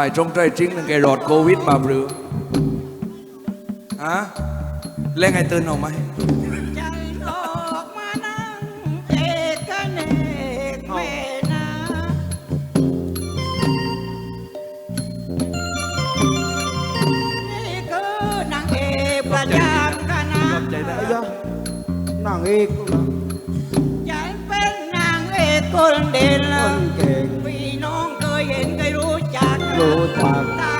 ายจงใจจริงนึงแกรอดโควิดมาหรือฮะเล่นไงตื่นออกไหมใจออกมานั่งเอกเนกเมนานี่คือนางเอก oh Lord,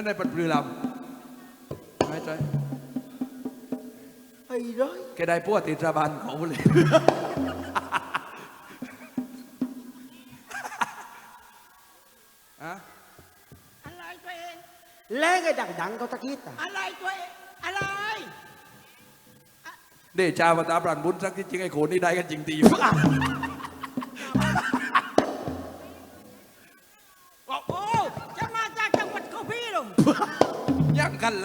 đến đây bật rìu làm nói trời ai đó cái đây bố thì ra bàn khổ liền à? Alay tôi Lê cái đằng đằng có ta kít à Alay tôi Alay เดชาภาษาบรันบุญสักที่จริงไอ้โขนนี่ได้กันจริงตี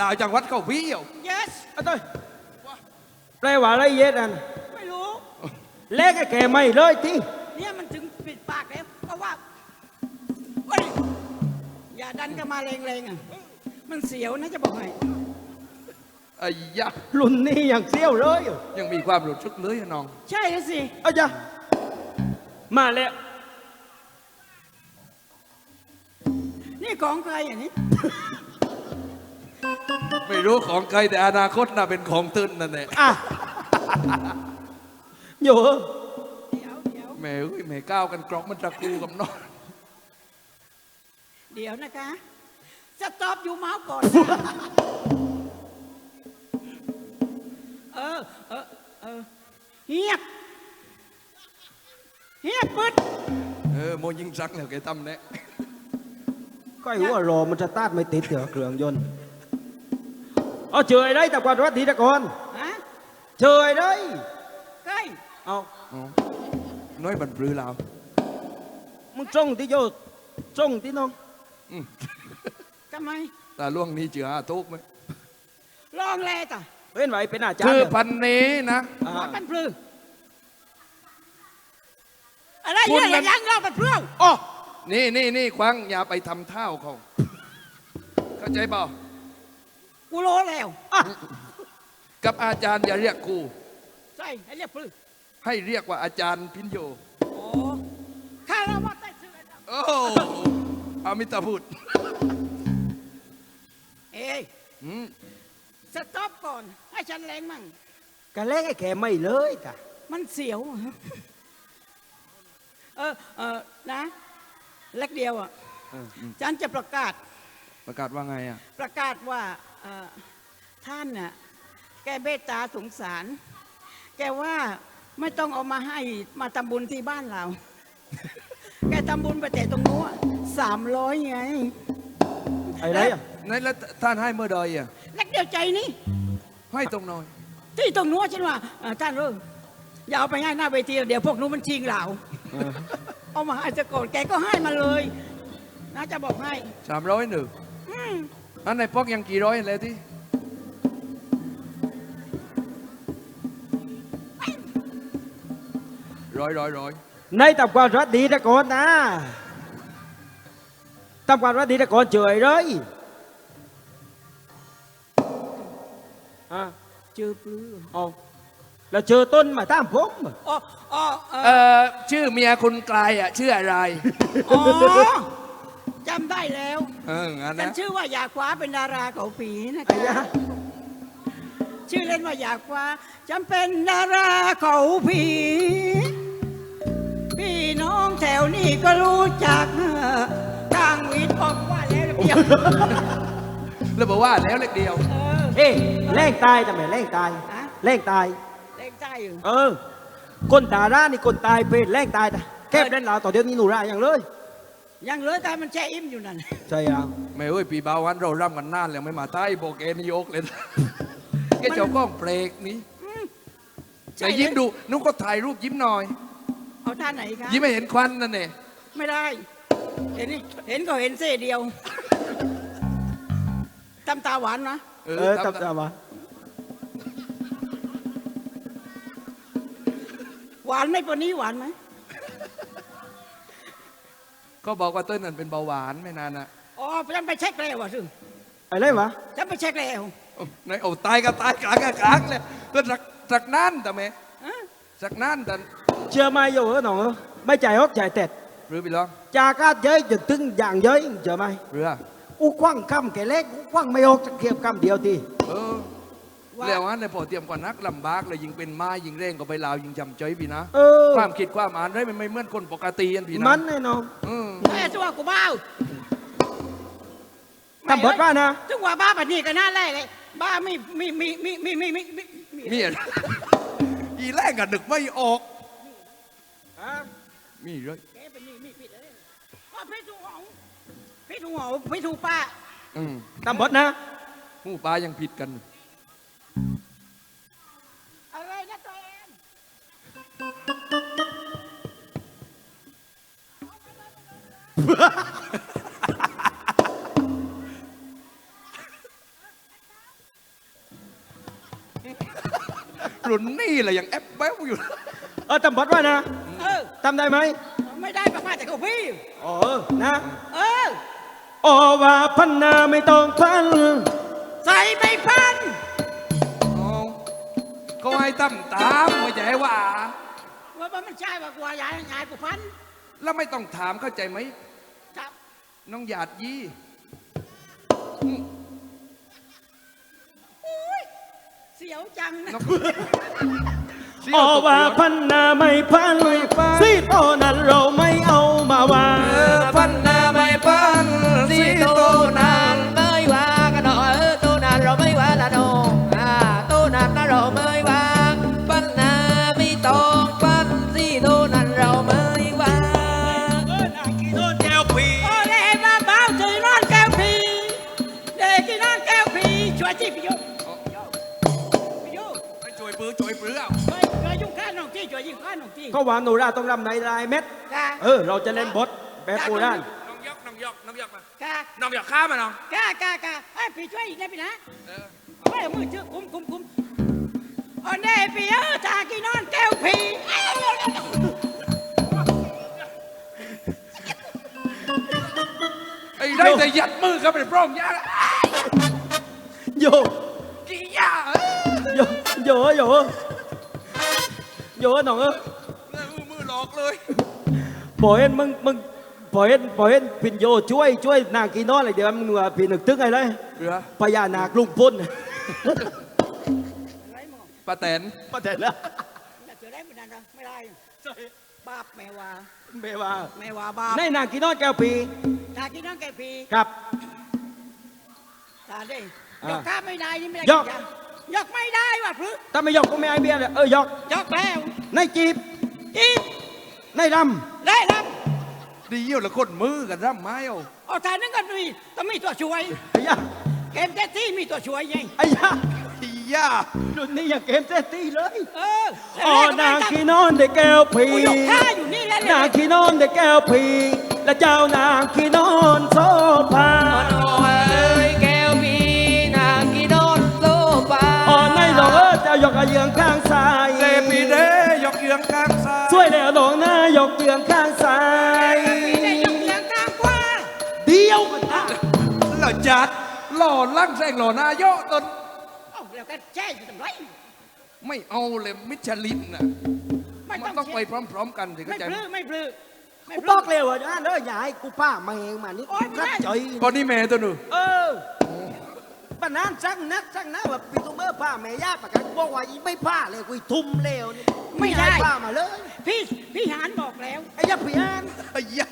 ลาวจังหวัดเขาพี่ยว yes ไอ้ต้อยแปลว่าอะไรเย็ดอันไม่รู้แล้วไอ้แกไม่เลยที่เนี่ยมันถึงปิดปากแล้วเพราะว่าเฮ้ยอย่าดันกันมาแรงๆอะมันเสียวนะจะบอกให้ไอ้ยะรุ่นนี้ยังเสี้ยวเลยยังมีความรู้สึกเลยอะน้องใช่แล้วสิเอาจ้ะมาแล้วนี่ของใครอย่างนี้ ไม่รู้ของใครแต่อนาคตน่ะเป็นของตื่นนั่นแหละอะอยู่เดี๋ยวเดี๋ยวแม่เอ้ยแม่ก้าวกันกรอกมันตะกูกับน้องเดี๋ยวนะคะสต็อปอยู่เมาส์ก่อนเออ เออ เออ เฮียบเฮียบปึ๊ดเออโมยิงซักแล้วแกทำเนี่ย ก็ไอ้หัวรอมันจะตาดไม่ติดเถอะเครื่องยนต์ เอาเฉยได้แต่กว่าวัดทีตะกอนฮะเฉยได้ใกล้เอาอ๋อน้อยบันปรือลาวมึงจ้องที่โยจ้องที่น้องอืมทำไมแต่ล่วงนี้เจืออาทุกไหมลองแลต่ะเว้นไหวเป็นอาจารคืย์อเหรอพันนี้นะอ่าวัดมันพลืออะไรคุณเนี่ยมันยังเรามันพลืออ๋อนี่นี่นี่ควังอย่าไปทำเท่าเขาเข้าใจเปล่า กูรู้แล้วอะกับอาจารย์อย่าเรียกครูใช่ให้เรียกพลือให้เรียกว่าอาจารย์พินโย โอ้ข้าเราว่าใต้เสื้อดโอ้อามิตาพูดำเอ้ยอืมสต็อปก่อน ให้ฉันแรงมั่งกันแรกไอ้แกไม่เลยกะมันเสียวอะเออเออนะเล็กเดียวอะเอออืมฉันจะประกาศประกาศว่าไงอะ ประกาศว่าเอ่อ ท่านน่ะแกเมตตาสงสาร แกว่าไม่ต้องเอามาให้มาทำบุญที่บ้านเรา แกทำบุญไปแต่ตรงนู้นสามร้อยไง ไอ้ไรอะไหนแล้วท่านให้เมื่อใดอะเล็กเดียวใจนี่ ให้ตรงหน่อย ที่ตรงนู้นฉันว่าเอ่อท่านเอออย่าเอาไปให้หน้าเวทีเดี๋ยวพวกนู้นมันชิงเราเอามาให้จะก่อนแกก็ให้มาเลยนะจะบอกให้สามร้อยหนึ่งอืม อันไหนปอกยังกี่ร้อยเลยที่ร้อยร้อยร้อยใน tập quan rất đi đã có ta tập quan rất đi đã có trời rồi à chưa không เราเจอต้นมาตามผมอ๋ออ๋อเอ่อชื่อเมียคุณกลายอะชื่ออะไร อ๋อ ได้แล้วเอองั้นฉันนะชื่อว่าอยากคว้าเป็นดาราเขาผีนะไอ้ยะคะชื่อเล่นว่าอยากคว้าจำเป็นดาราเขาผีพี่น้องแถวนี้ก็รู้จักกลางวิทย์บอกว่าแล้วเดียวแล้วบอกว่าแล้วเล็กเดียว เออ เอ้แรงตายทำไมแรงตายฮะ แรงตาย เล่นใจอยู่ เออคนตาร่านี่คนตายเป็นแรงตายแต่แค่เล่นลาวต่อเดียวนี้หนูร่าอย่างเลย ยังเหลือแต่มันแช่อิ่มอยู่นั่น ใช่ยังแม่เอ้ยปีบาวันเราร่ำกันนานแล้วไม่มาใต้โบเกนยกเลยนะแกเจ้าก้องเปลกนี้แต่ยิ้มดูนุ๊กก็ถ่ายรูปยิ้มหน่อย เอาท่าไหนคะยิ้มไม่เห็นควันนั่นเองไม่ได้ เห็นนี่เห็นก็เห็นเส้เดียวตำตาหวานนะเอเอออตามจำจำมาหวานไหมปนนี้หวานไหม ก็บอกว่าเต้นนั่นเป็นเบาหวานไม่นานนะอ๋อฉันไปเช็คแล้วว่ะซึ่งอะไรวะฉันไปเช็คแล้วโอ้ในโอ้ตายก็ตายกลางก็กลางเลยก็สักสักนั่นแต่แม่ฮะสักนั่นแต่เชื่อไหมโยเออหนองเออไม่จ่ายฮอกจ่ายเต็ดหรือไปลองจากาเย้ยจนถึงอย่างเย้ยเชื่อไหมเรือกูคว้างคำแกเล็กกูคว้างไม่ออกจะเก็บคำเดียวทีเออ ว่าแล้วอันในพอเตรียมก่อนนักลำบากเลยยิงเป็นไม้ยิงเร่งก็ไปลาวยิงจำใจพี่นะเออความคิดความอ่านได้มันไม่เหมือนคนปกติอันพี่นะมันแน่นอนอืมแม่ตัวกูบ้าทำบทว่านะจังหวะบ้าแบบนี้ก็น่าแรกเลยบ้าไม่มีมีมีมีมีมีมีมีมีอะไรอีแรกกันนึกไม่ออกมีเลยแกเป็นนี่มีผิดเลยว่าพี่ถูกเหงพี่ถูกเหงพี่ถูกป้าอืมทำบทนะหมูปลายังผิดกัน รุ่นนี่แหละยังแอปแบ๊วอยู่ เออทำบทว่านะเออทำได้ไหมไม่ได้ป้าแต่เขาพี่ อ๋อนะเออโอว่าพันนาไม่ต้องพันใส่ไปพันอ๋อก็ให้ตั้มตามไม่ใช่ว่า ว่ามันใช่ว่ากว่ายายยายกูพัน แล้วไม่ต้องถามเข้าใจไหมครับ น้องหยาดยี่เสียวจังนะน้องเสี่โอยวตกว่าเรือพันนาไม่พันสิโตนั้นเราไม่เอามาว่าเน้องที่เขาว่าหนูราต้องรำในลายเม็ด ค่ะเออ เราจะเล่นบทแบบโบราณน้องยกน้องยกน้องยกมาค่ะน้องยกข้ามาน้องค่ะค่ะค่ะไอ้ยพี่ช่วยอีกนะพี่นะเออไม่เอามือชื่อคุ้มคุ้มคุ้มอ๋อเน่พี่เออตากี่นอนแก้วพีเอ้ยไอ้ได้แต่ยัดมือเข้าไปในพร่องยาโยกี่ยาเออ โยโยโยโยหนองเออมื อมือหลอกเลยปล่อยเห็นมึงมึงปล่อยเห็นปล่อยเห็นพินโยช่วยช่วยนางกีนอนอะไรเดี๋ยวมึงว่าพินนึกตึกไงเลยเรือพญานาคลุงพ้นไรหมอป้าแตนมาแต่ละน่าจะได้เหมือนกันนะไม่ได้บาปแม่ว่าเมว่าแม่ว่าบาปในนางกีนอนแก้วปีตากี่นอนแก้วพีครับ ตาได้อ่ายกข้าไม่ได้นี่ไม่ได้ยกงยกไม่ได้ว่ะพรึถ้าไม่ยกก็ไม่ไอเบี้ยเลยเออยกยกแล้วในจีบอีก ในรได้รับดีเยี่ยวละคนมือกันร่ำไม้เอาเอาทานนึงก็มีต้องมีตัวช่วยำไอ้ยาเกมเต้ที่มีตัวช่วยไงไอ้ยาอีย่ารุ่นนี้อย่าเกมเซตตี้เลย เอออ๋อนางกีนอนได้แก้วปีกูยกข้าอยู่นี่แล้วนางขี้นอนได้แก้วพีและเจ้านางขี้นอนโซภา Nó ơi keo mi nàng kia đón lô ba อ่อนในหลงเออเจ้ายกอาเยืองข้างซ้ายเดปีเดยกเยืองข้างซ้ายช่วยแล้วหลงหน้ายก เยืองข้างซ้าย ได้ยกเลี้ยงกลางกว่าเดียวกันอะแล้วจัดหล่อลั่งแซงหล่อนายกตนเอาแล้วก็แช่อยู่ทำไรไม่เอาเลยมิชลินน่ะมันต้องไปพร้อม ๆ กันถึงจะไม่ Dạ. เข้าใจปไหมลื้ไม่ปลื้กูปบอกเลยว่าอะเด้ออย่าให้กูป้ามาเองมานี่โอ๊ยไม่รัดใจพอนี่แม่ตัวหนูเออ ปปะนั้นจังนักจังนะแบบปีตูเบอร์ผ้าแม่ย่าปะกันบอกว่าอีไม่ผ้าเลยกุยทุ่มเลวนี่ไม่ได้ ให้ผ้ามาเลยพี่พี่หานบอกแล้ว ไอ้ยาผีอันไอ้ยะ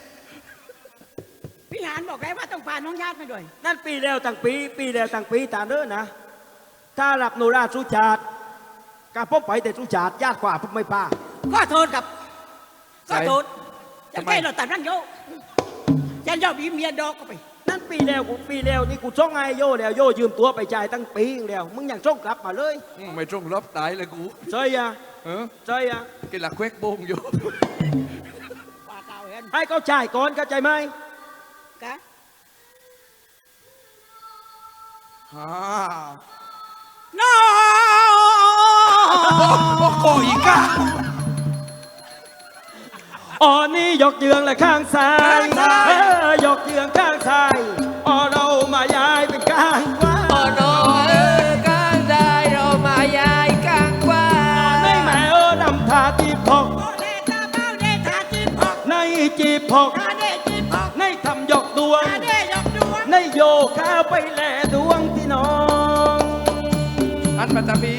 พี่หานบอกแล้วว่าต้องพาน้องญาติมาด้วย นั่นปีแล้วตั้งปี ปีแล้วตั้งปีตามเด้อนะ ถ้ารับโนราสุจาดกาพบไปแต่สุจาดญาติกว่าพวกไม่ผ้าก็โทษกับก็โทษจะแก้เราตัดนั่งโยยันยอดบีเมียดอกก็ไป นั่นปีแล้วกูปีแล้วนี่กูส่งไอ้โยแล้วโยยืมตัวไปจ่ายตั้งปีแล้ว มึงยังส่งกลับมาเลยอืมไม่ตรงรับตายเลยกูใช่ยะเออใช่ยะกินหลักเควกโบงอยู่ ว่าเก่าเห็นให้เขาจ่ายก่อนเข้าใจไหมกะฮ่าน้อโอ้โหอีกอะ อ๋อนี่ยกเยืองและข้างซ้ายข้างซ้าย เออยกเยืองข้างซ้ายอ๋อเรามาย้ายเป็นข้างขวาโอ้โนเออกลางใจเรามายายกลางกว้าในแม่เออนำทาจีบพกโอเดตาเบ้าเดทาจีพกในจีบพกตาเดจีพกในทำยกดวงตาเดยกดวง ในโยข้าวไปแลดวงที่น้อง อันปัตตานี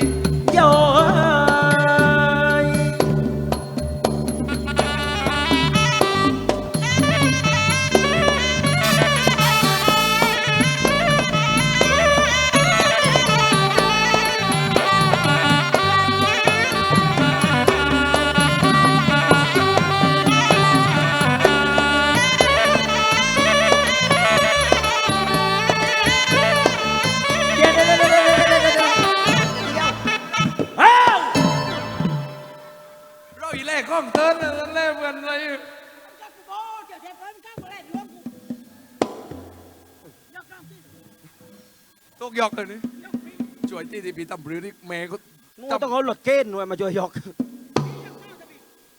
อกเลยนี่ยกพี่ช่วยที่ที่พี่ตำรือนี่แม่ก็มึงต้องเอาหลดเกณฑ์หน่วยมาช่วยยก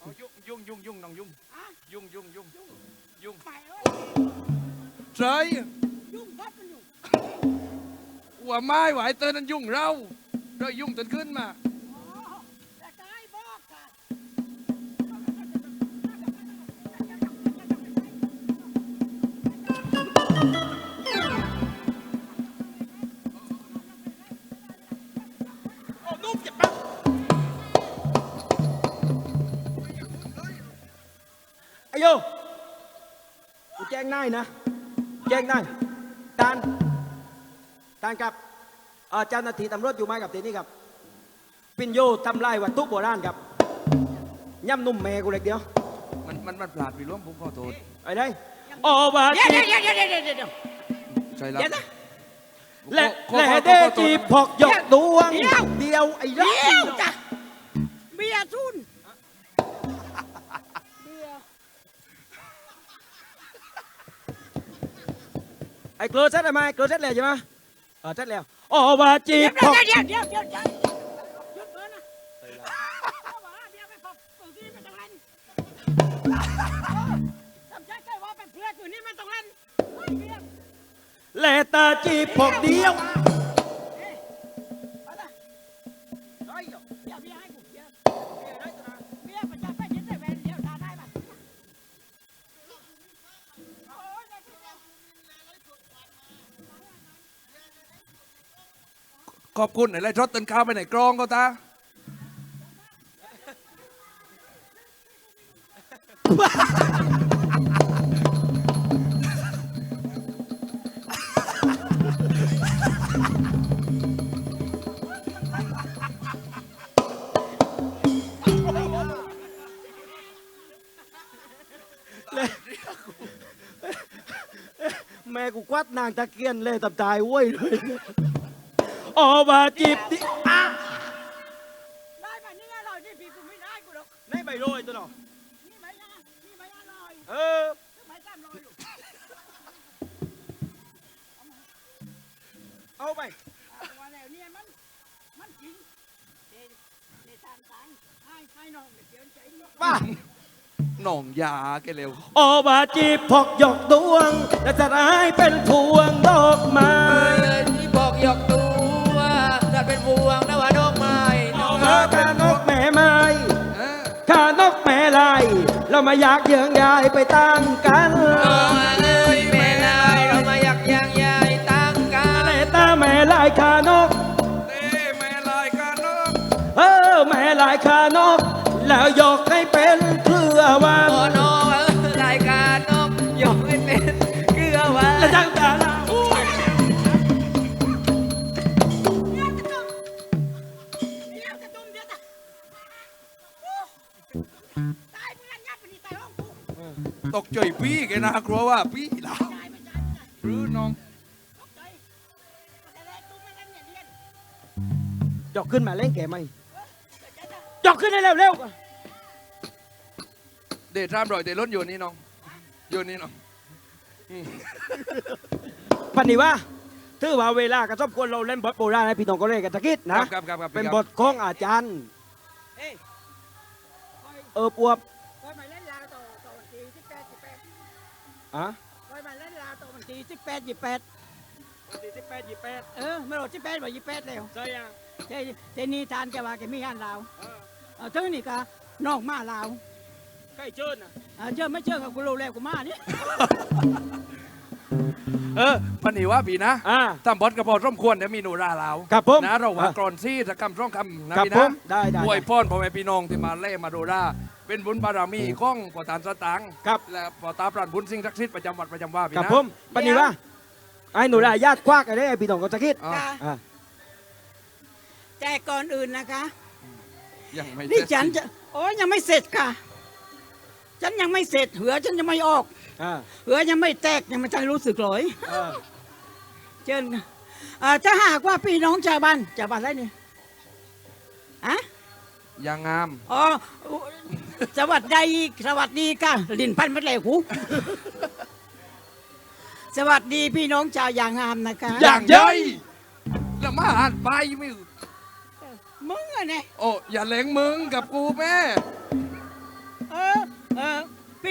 เอายุ่งยุ่งยุ่งยุ่งน้องยุ่งอะยุ่งยุ่งยุ่งยุ่งไปเอ้ยใช่ยุ่งพัดมันอยู่หัวไม้ไหวเติร์นนั้นยุ่งเราเรายุ่งเติร์นขึ้นมา งนายนะ แจ้งนายตานตานครับเอ่อเจ้าหน้าที่ตำรวจอยู่ไหมกับทีนี้ครับ ปินโยทำลายวัตถุโบราณครับย่ำนุ่มแม่กูเล็กเดียว มันมันมันพลาดไปร่วมผมขอโทษไอ้ได้อ๋อว่าเดี๋ยวจีเดี๋ยวเดี๋ยวเดี๋ยวเดี๋ยวเดี๋ยวเดี๋ยวใช่แล้วเดี๋ยวนะและขอและขอเดขอโทษจีพอกยกดวงเดี๋ยวเดียวไอ้รัเดี๋ยวจ้ะเบียร์ซุน ไอ้เกลือเสร็จแล้วไหมเกลือเสร็จแล้วใช่ไหมเออเสร็จแล้วอ๋อว่าจีเดี๋ยวพอกเดี๋ยวเดี๋ยวเดี๋ยวเดี๋ยวหยุดเถอะนะเอาว่าเบียร์ไปพบตัวที่ไม่ต้องเล่นทำใจแค่ว่าเป็นเพื่อนอยู่นี่ไม่ต้องเล่นเฮ้ยเบียร์และตาจีพอกเดียว เอ้ยเอาละเฮ้ย ขอบคุณอะไรทอดเตินข้าวไปไหนกรองก็ตาแม่กูควัดนางตะเกียนเลยตับตายเว้ยเลย อ๋อว่าจีบดิอะได้ป่ะนี่อร่อยนี่พี่กูไม่ได้กูหรอกในใบโรยตัวเนาะนี่ไม่ได้นี่ไม่อร่อยเออไม่จำรอยอยู่เอาไปเอาว่าแล้วเนี่ยมันมันจริงเดเดทานตังให้ให้น้องเดี๋ยวใจเย็นว่าหน่องยาแกเร็วอ๋อว่าจีพอกหยอกดวงและจะร้ายเป็นพวงดอกไม้เอ้ยที่บอกหยอกตัว ถ้าเป็นพวงนะว่าดอกไม้น้องเออข้านกแม่ไม้เออข้านกแม่ลายเรามาอยากเยืองยายไปตั้งกันน้องเอ้ยแม่นายเรามาอยากยางยายตั้งกันแต่ตาแม่ลาย ใจพี่แกน่ากลัวว่าพี่เหลาหรือน้องยกขึ้นมาเล่นแกไหมยกขึ้นให้เร็วเร็วเดทรามรอยเดล้นอยู่นี่น้องอยู่นี่น้องปันนี้ว่าถือว่าเวลากระทบควรเราเล่นบทโบราณให้พี่น้องก็เล่นกันตะกิดคนะรับครับครับครับเป็นครับบทของอาจารย์ เอ้ยเออปวบ อะคอยมาเล่นลาวต่อวันที่สิบแปดยี่แปดสี่สิบแปดยี่แปดเออไม่รู้สิบแปดว่ายี่แปดแล้วใช่ยังเจเจนี่ทานแกว่าแกมีงานลาวเอาเท่านี้ก็นอกมาลาวใกล้เชิญนะเอาเชื่อไม่เชื่อกับกูรู้แล้วกูมานี่ เออพันนีว่าพี่นะอ่าทำบอสกระพอร่มควรเดี๋ยวมีหนูราเราครับผมนะเราว่าอะกรอนซี่ตะกำร่องคำนะครับพี่ผนะมได้ได้อวยพรพ่อแม่พี่น้องที่มาเล่มาดูราเป็นบุญบารมีของปอตานสตังค์ครับ และปอตาปราณบุญสิ่งศักดิ์สิทธิ์ประจำวัดประจำว่าพี่กับนะผมปันนี้ว่าไอ้หนูรายญาติควักอะไรให้พี่น้องก็ตะกิดอะค่ะอ่าแต่ก่อนอื่นนะคะยังไม่นี่เสร็จฉันจะโอ้ยยังไม่เสร็จค่ะ ฉันยังไม่เสร็จเหือฉันยังไม่ออก อ่าเหือยังไม่แตกยังไม่ทันรู้สึกเลยอ่าเชิญค่ะอ่าถ้าหากว่าพี่น้องชาวบ้านชาวบ้านอะไรนี่อะยังงาม อ๋อสวัสดีสวัสดีค่ะลินพันมัดเหลวหูสวัสดีพี่น้องชาวยางงามนะคะอย่างเย้ยแล้วมาอ่านไปไม่มึงอะเนี่ยโอ้อย่าเล็งมึงกับกูแม่เออเออ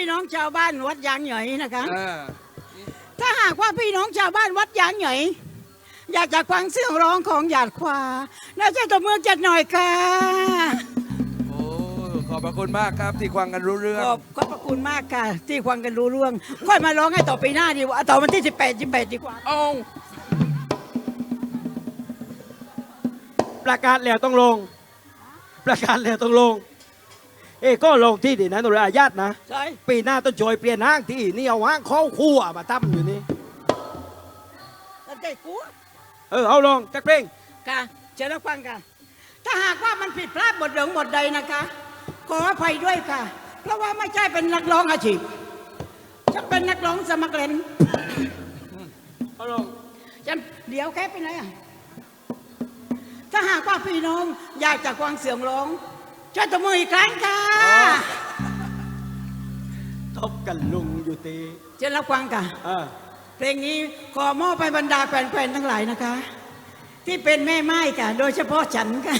พี่น้องชาวบ้านวัดยางเหยอยนะคะ เออถ้าหากว่าพี่น้องชาวบ้านวัดยางเหยอย อยากจะฟังเสียงร้องของหยาดควาน่าจะตบมือจัดหน่อยค่ะโอ้ขอบพระคุณมากครับที่ควังกันรู้เรื่อง ขอบขอบพระคุณมากค่ะ ที่ฟังกันรู้เรื่อง ค่อยมาร้องให้ต่อปีหน้าดีกว่าต่อวันที่ 18 18ดีกว่า เอ้าประกาศแล้วต้องลง ประกาศแล้วต้องลง เอ้ก็ลงที่ดีนะหนูรายญาตินะ ใช่ปีหน้าต้องจอยเปลี่ยนห้างที่นี่เอาห้างเข้าครัวมาตั้มอยู่นี่แล้วใจกูเออเอาลงจักเพลงค่ะเชิญรับฟังค่ะ ถ้าหากว่ามันผิดพลาดบทเดิมบทใดนะคะ ขออภัยด้วยค่ะ เพราะว่าไม่ใช่เป็นนักร้องอาชีพจะเป็นนักร้องสมัครเล่นเอาลงฉันเดี๋ยวแค่ไปไหนอะถ้าหากว่าพี่น้องอยากจะฟังเสียงร้อง ช่วยตบมืออีกครั้งค่ะทบกันลุงอยู่ตีเชิญรับฟังค่ะอ่าเพลงนี้ขอมอบไปบรรดาแฟนๆทั้งหลายนะคะ ที่เป็นแม่ไม้ค่ะ โดยเฉพาะฉันค่ะ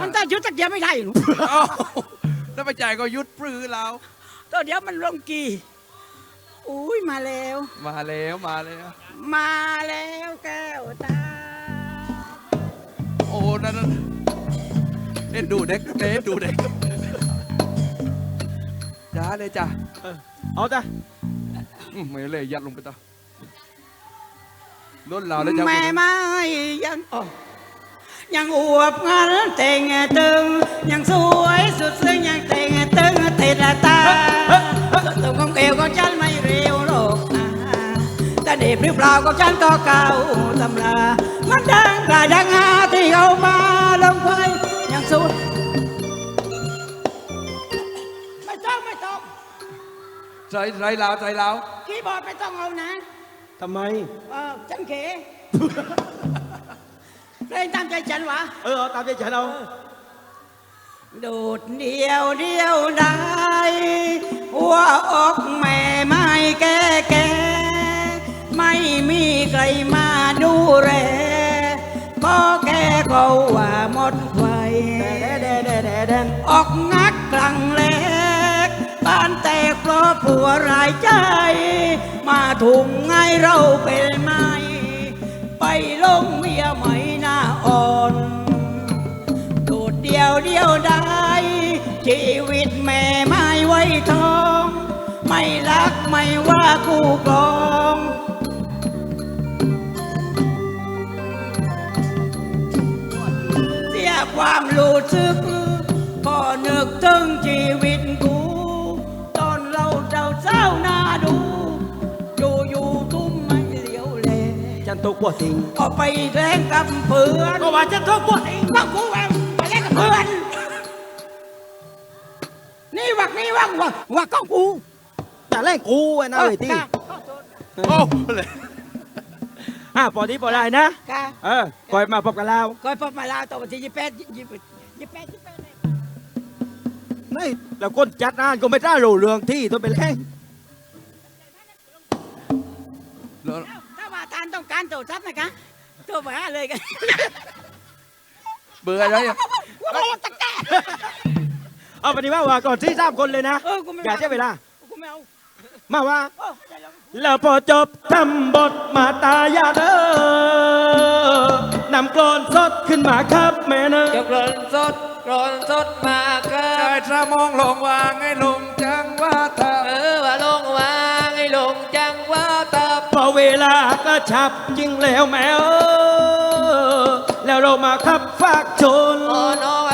อันตายุทธตะเกียบไม่ได้หนูเอ้าแล้วไปจ่ายก็ยุดปรือเราตัวเดี๋ยวมันลงกีอุ้ยมาแล้ว มาแล้วมาแล้ว มาแล้ว เล่นดูเด็กเล่นดูเด็กจ้าเลยจ้าเออเอาจ้ะอืมไม่เลยยัดลงไปต่อล้นเราแล้วจ้าแม่ไม้ยังอ๋อยังอวบงันเต่งตึงยังสวยสุดซึ้งยังเต่งตึงติดตาส่วนตัวของเอวของฉันไม่เร็วหรอกนะแต่เด็บหรือเปล่าของฉันก็เก่าตำรามันดังกระดังอาที่ เอามาลงไฟยังสุดไม่ต้องไม่ต้องใส่ใส่ลาวใส่ลาวคีย์บอร์ดไม่ต้องเอานะทำไม เออฉันเขเพลงตามใจฉันวะเออเอาตามใจฉันเอาโดดเดียวเดียวได้หัวอกแม่ไม่แก่แก่ไม่มีใครมาดูแล ก็แกเขาว่าหมดไฟออกงักกลางเล็กบ้านแตกเพราะผัวรายใจ มาถุงไงเราเป็นไมไปลงเมียไหมหน้าอ่อนโดดเดียวเดียวได้ ชีวิตแม่ไม่ไว้ทอง ไม่รักไม่ว่าคู่ครอง รู้สึกพอนึกถึงชีวิตกู ตอนเราเจ้าเศร้าหน้าดูอยู่อยู่ทุ่มไม่เหลียวแลจันทุกปวดสิงก็ไปแรงกับเพื่อนก็ว่าจันทุกปวดสิงว่ากูไปไปแรงกับเพื่อน นี่วักนี่วักวักวักของกูแต่แรกกูไอ้นะเลยที่ค่ะโอ้เลย ห้าปอดีปอได้นะ ค่ะเออคอยมาพบกันแล้วคอยพบมาลาวต่อวันที่ยี่แปดยี่แปดยี่แปดยี่แปดนี่แล้วคนจัดงานก็ไม่ได้รู้เรื่องที่ตัวเป็นแรงแล้วถ้าว่าทานต้องการโทรศัพท์นะคะโทรมาหาเลยกันเบื่ออะไรอะว่ามันตะแกะเอาปฏิว่าว่าก่อนที่สามคนเลยนะเออกูไม่อย่าใช้เวลากูไม่เอา มาว่าโอ้ได้แล้วแล้วพอจบทำบทมาตายาเด้อนำกลอนสดขึ้นมาครับแม่เนอะยกรอนสดกรอนสดมาเกิชายดตรามองลงวางให้ลงจังว่าเธอเออว่าลงวางให้ลงจังว่าตาพอเวลากระชับจริงแล้วแม่เออแล้วเรามาขับฝากชนโอ้น้อง